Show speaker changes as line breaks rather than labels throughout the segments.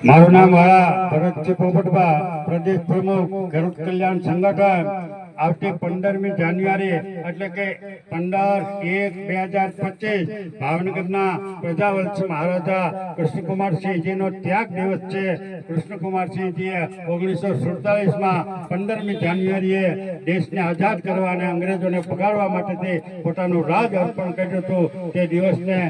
મારું નામ વાળા ભરતજી પોપટભા પ્રદેશ પ્રમુખ ખેડૂત કલ્યાણ સંગઠન આવતી પંદરમી જાન્યુઆરી, એટલે કે પંદર એક બે હજાર પચીસ, ભાવનગરના પ્રજાવંશ મહારાજા કૃષ્ણકુમારસિંહજીનો ત્યાગ દિવસ છે. કૃષ્ણકુમારસિંહજીએ ઓગણીસો સુડતાલીસમાં પંદરમી જાન્યુઆરીએ દેશને આઝાદ કરવા અને અંગ્રેજોને પગાડવા માટેથી પોતાનું રાજ અર્પણ કર્યું હતું. તે દિવસને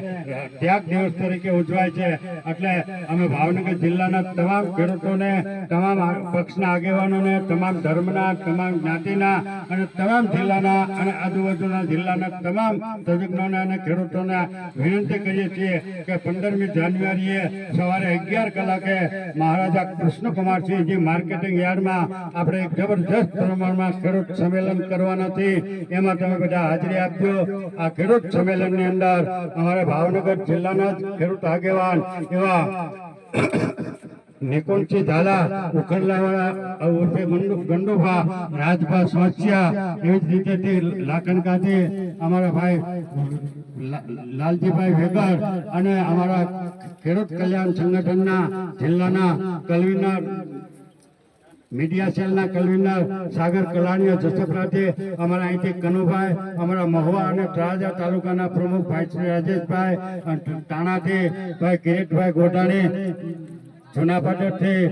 ત્યાગ દિવસ તરીકે ઉજવાય છે. એટલે અમે ભાવનગર જિલ્લાના તમામ ખેડૂતોને, તમામ પક્ષના આગેવાનોને, તમામ ધર્મના, તમામ જ્ઞાતિના અને તમામ જિલ્લાના અને આજુબાજુના જિલ્લાના તમામ તજજ્ઞોને અને ખેડૂતોને વિનંતી કરીએ છીએ કે પંદરમી જાન્યુઆરીએ સવારે અગિયાર કલાકે મહારાજા કૃષ્ણકુમારસિંહજી માર્કેટિંગ યાર્ડમાં આપણે એક જબરજસ્ત પ્રમાણમાં ખેડૂત સંમેલન કરવાના છે એમાં તમે બધા હાજરી આપજો. આ ખેડૂત સંમેલનની અંદર અમારા ભાવનગર જિલ્લાના જ ખેડૂત આગેવાન એવા નિકુંજસિંહ ઝાલા, ઉખડલાવાળા ઉર્ફે ગંડોભા રાજભા સ્વાચ્યા, એવી જ રીતે તે લાખનકાથી અમારા ભાઈ લાલજીભાઈ વેગર અને અમારા ખેડૂત કલ્યાણ સંગઠનના જિલ્લાના કન્વીનર મીડિયા સેલના કન્વીનર સાગર કલાણીઓ જસપરાથી અમારા અહીંથી કનુભાઈ, અમારા મહુવા અને તળાજા તાલુકાના પ્રમુખ ભાઈ શ્રી રાજેશભાઈ ટાણાથી ભાઈ કિરીટભાઈ ગોટાણી જુનાગઢથી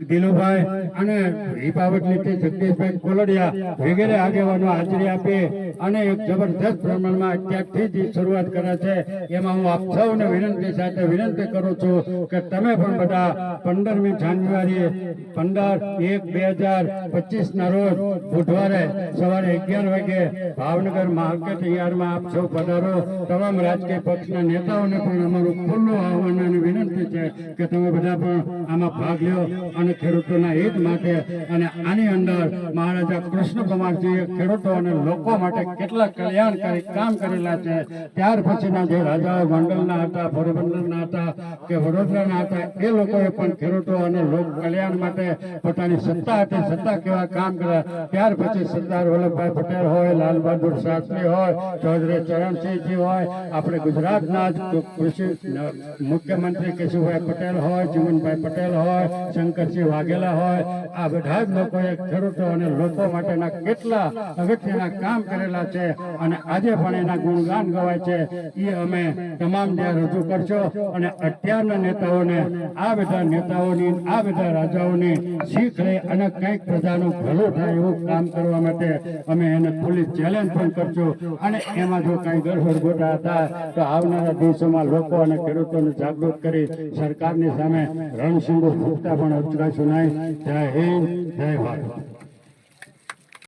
દિલુભાઈ અને હિપાવટલીથી જગદીશભાઈ કોલડિયા વગેરે આગેવાનો હાજરી આપી અને એક જબરદસ્ત પ્રમાણમાં અત્યારથી જ શરૂઆત કરે છે. એમાં હું આપ સૌને વિનંતી સાથે વિનંતી કરું છું કે તમે પણ બધા પંદરમી જાન્યુઆરી, પંદર એક બે હજાર પચીસ ના રોજ બુધવારે સવારે અગિયાર વાગે ભાવનગર માર્કેટ યાર્ડમાં આપ સૌ પધારો. તમામ રાજકીય પક્ષના નેતાઓને પણ અમારું ખુલ્લું આહવાન અને વિનંતી છે કે તમે બધા પણ આમાં ભાગ લ્યો અને ખેડૂતોના હિત માટે અને આની અંદર મહારાજા કૃષ્ણકુમારજીએ ખેડૂતો અને લોકો માટે કેટલા કલ્યાણકારી કામ કરેલા છે, ત્યાર પછીના જે રાજાઓ ગોંડલના હતા, પોરબંદરના હતા કે વડોદરાના હતા, એ લોકોએ પણ ખેડૂતો અને લોક કલ્યાણ માટે પોતાની સત્તા હતી, સત્તા કેવા કામ કર્યા ત્યાર પછી સરદાર વલ્લભભાઈ પટેલ હોય લાલ બહાદુર શાસ્ત્રી હોય, ચૌધરી ચરણસિંહજી હોય, આપણે ગુજરાતના જ કૃષિ મુખ્યમંત્રી કેશુભાઈ પટેલ હોય, જીવનભાઈ પટેલ હોય શંકરસિંહ વાઘેલા હોય, આ બધા જ લોકોએ ખેડૂતો અને લોકો માટેના કેટલા અગત્યના કામ કરેલા છે અને આજે પણ એના ગુણગાન ગવાય છે. એ અમે તમામ ત્યાં રજૂ કરશો અને અત્યારના નેતાઓને, આ બધા નેતાઓની, આ બધા રાજાઓની શીખ લે અને કંઈક પ્રજાનું ભલું થાય એવું કામ કરવા માટે અમે એને પોલીસ ચેલેન્જ પણ કરશું. અને એમાં જો કંઈ ગડબડ ગોટા હતા, તો આવનારા દિવસોમાં લોકો અને ખેડૂતોને જાગૃત કરી સરકારની સામે રણસિંગો ફૂકતા પણ અચકાશું નહીં જય હિન્દ જય ભારત.